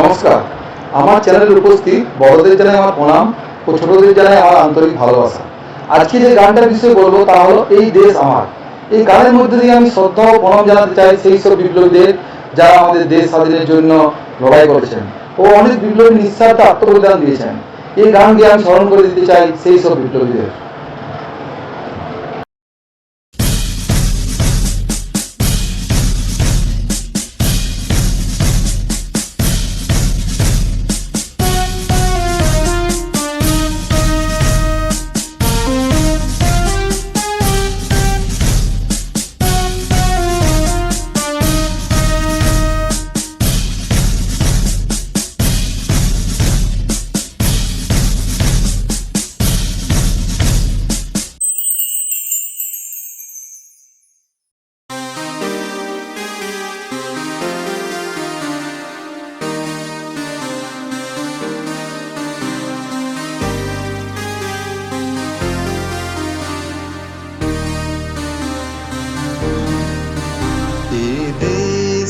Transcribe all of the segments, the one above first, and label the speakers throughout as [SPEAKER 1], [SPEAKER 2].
[SPEAKER 1] নমস্কার। আমার চ্যানেলে উপস্থিত বড়দের জানাই আমার প্রণাম ও ছোটদের জানাই আমার আন্তরিক ভালোবাসা। আজকে যে গানটার বিষয়ে বলব তা হলো, এই দেশ আমার। এই গানের মধ্যে দিয়ে আমি শ্রদ্ধা ও প্রণাম জানাতে চাই সেই সব বিপ্লবীদের যারা আমাদের দেশ স্বাধীনের জন্য লড়াই করেছেন ও অনেক বিপ্লবী নিঃস্বার্থ আত্মবলিদান দিয়েছেন। এই গান দিয়ে আমি স্মরণ করে দিতে চাই সেই সব বিপ্লবীদের।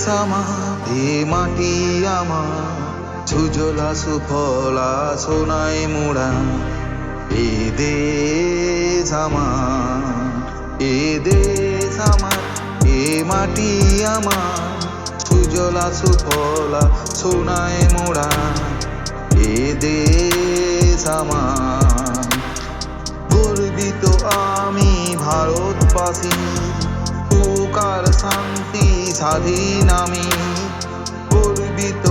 [SPEAKER 2] দেশ এ মাটি আমার। সুজলা সুফলা সোনায় মোড়া, এ দেশ আমার, এ দেশ আমার, এ মাটি আমার। সুজলা সুফলা সোনায় মোড়া, এ দেশ আমার। গর্বিত আমি ভারতবাসী শান্তি স্বাধীন আমি, গর্বিত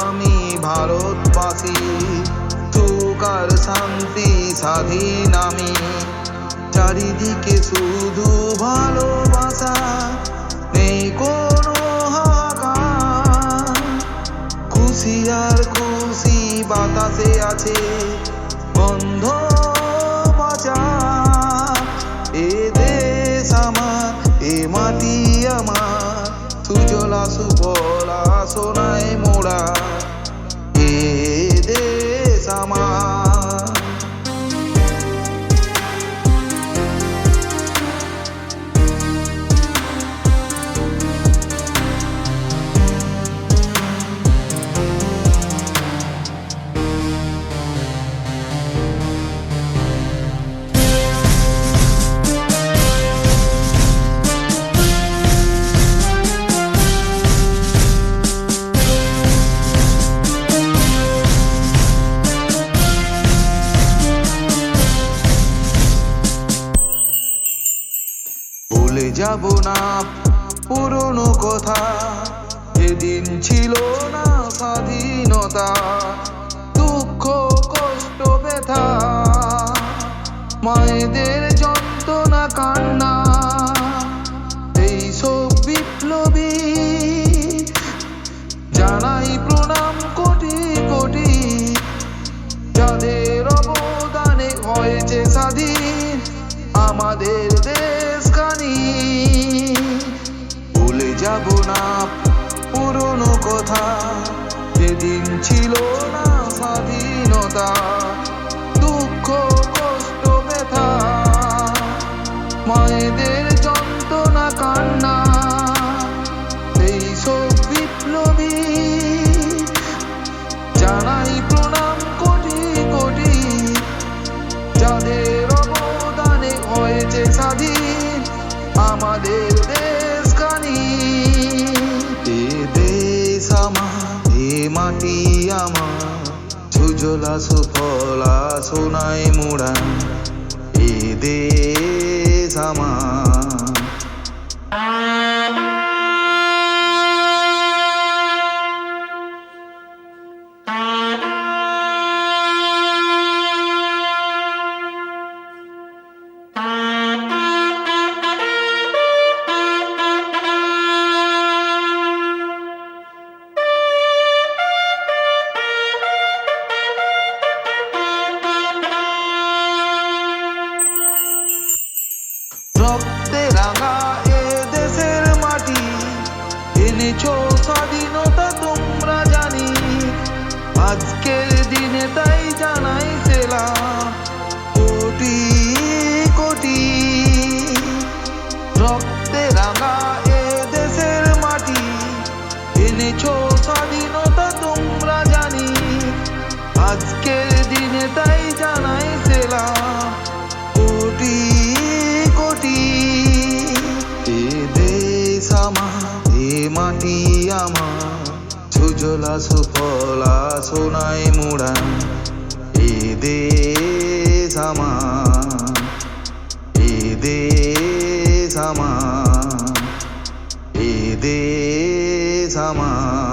[SPEAKER 2] আমি ভারতবাসী। সুকার শান্তি স্বাধীন আমি, চারিদিকে শুধু ভালোবাসা, নেই কোনো খুশি আর খুশি বাতাসে আছে বন্ধ বাজার এ দেশ আমার, এ মাটি আমার। যাব না, পুরনো কথা। যেদিন ছিল না স্বাধীনতা, দুঃখ, কষ্ট, ব্যথা। মায়েদের যন্ত্রণা, কান্না, এই সব বিপ্লবী জানাই প্রণাম কোটি কোটি। যাদের অবদানে হয়েছে স্বাধীন, আমাদের যেদিন ছিল না স্বাধীনতা। আমার। সুজলা সুফলা সোনায় মোড়া এ দেশ আমার। রক্তে রাঙা এ দেশের মাটি এনেছো স্বাধীনতা তোমরা আজকের দিনে তাই জানাই সেলাম কোটি কোটি এ দেশ আমার এ মাটি আমার সুজলা সুফলা সোনায় মোড়া এ দেশ আমার এ দেশ আমার এ দেশ আমার।